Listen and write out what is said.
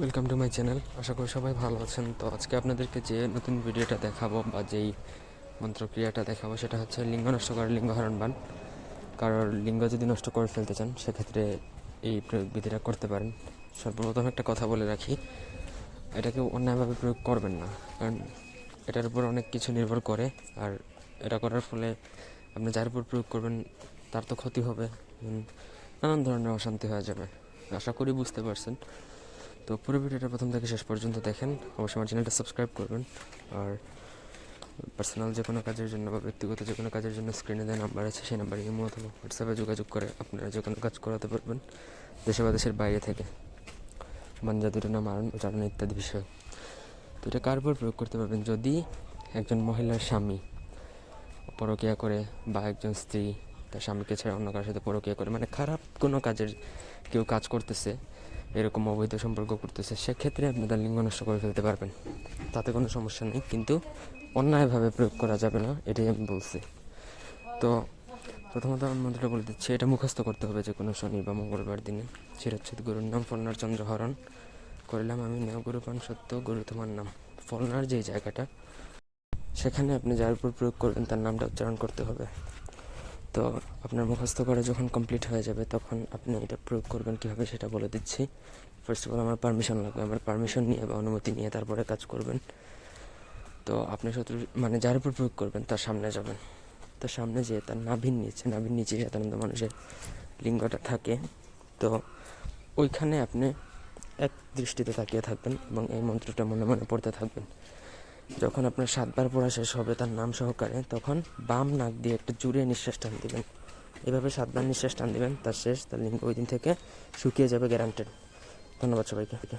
Welcome to my channel আশা করি সবাই ভালো আছেন। তো আজকে আপনাদেরকে যে নতুন ভিডিওটা দেখাবো বা যেই মন্ত্রক্রিয়াটা দেখাবো, সেটা হচ্ছে লিঙ্গ নষ্ট করে লিঙ্গ বান। কারোর লিঙ্গ যদি নষ্ট করে ফেলতে চান, সেক্ষেত্রে এই প্রয়োগ বিধিটা করতে পারেন। সর্বপ্রথম একটা কথা বলে রাখি, এটাকে অন্যায়ভাবে প্রয়োগ করবেন না। কারণ এটার উপর অনেক কিছু নির্ভর করে, আর এটা করার ফলে আপনি যার উপর প্রয়োগ করবেন, তার তো ক্ষতি হবে। নানান ধরনের অশান্তি হয়ে যাবে। আশা করি বুঝতে পারছেন। তো পুরো ভিডিওটা প্রথম থেকে শেষ পর্যন্ত দেখেন। অবশ্যই আমার চ্যানেলটা সাবস্ক্রাইব করবেন। আর পার্সোনাল যে কোনো কাজের জন্য বা ব্যক্তিগত যে কোনো কাজের জন্য স্ক্রিনে দেওয়া নাম্বার আছে, সেই নাম্বারে ইমো অথবা হোয়াটসঅ্যাপে যোগাযোগ করে আপনারা যে কোনো কাজ করাতে পারবেন দেশে বা দেশের বাইরে থেকে। মানজাদুরে না মারণ উচ্চারণ ইত্যাদি বিষয়। তো এটা কার উপর প্রয়োগ করতে পারবেন? যদি একজন মহিলার স্বামী পরকিয়া করে বা একজন স্ত্রী তার স্বামীকে ছেড়ে অন্য কারোর সাথে পরকিয়া করে মানে খারাপ কোনো কাজের কেউ কাজ করতেছে এরকম অবৈধ সম্পর্ক করতেছে, সেক্ষেত্রে আপনি তার লিঙ্গ নষ্ট করে ফেলতে পারবেন। তাতে কোনো সমস্যা নেই, কিন্তু অন্যায়ভাবে প্রয়োগ করা যাবে না, এটাই আমি বলছি। তো প্রথমত আমি মন্ত্রটা বলে দিচ্ছি, এটা মুখস্থ করতে হবে যে কোনো শনি বা মঙ্গলবার দিনে। চিরচ্ছেদ গুরুর নাম, ফলনার চন্দ্রহরণ করিলাম আমি নেও গুরু পান সত্য, গুরু তোমার নাম। ফলনার যেই জায়গাটা, সেখানে আপনি যার উপর প্রয়োগ করবেন তার নামটা উচ্চারণ করতে হবে। তো আপনার মুখস্থ করা যখন কমপ্লিট হয়ে যাবে, তখন আপনি এটা প্রয়োগ করবেন কীভাবে সেটা বলে দিচ্ছি। ফার্স্ট অফ অল আমার পারমিশন লাগবে। আমার পারমিশন নিয়ে বা অনুমতি নিয়ে তারপরে কাজ করবেন। তো আপনি শত্রু মানে যার উপর প্রয়োগ করবেন, তার সামনে যাবেন। তার সামনে যেয়ে তার নাভির নিচে নাভির নিচে সাধারণত মানুষের লিঙ্গটা থাকে। তো ওইখানে আপনি এক দৃষ্টিতে তাকিয়ে থাকবেন এবং এই মন্ত্রটা মনে মনে পড়তে থাকবেন। যখন আপনার সাতবার পড়া শেষ হবে তার নাম সহকারে, তখন বাম নাক দিয়ে একটা জুড়ে নিঃশ্বাস টান দিবেন। এভাবে সাতবার নিঃশ্বাস টান দিবেন, তার শেষ, তার লিঙ্গ ওই দিন থেকে শুকিয়ে যাবে গ্যারান্টেড ধন্যবাদ সবাইকে।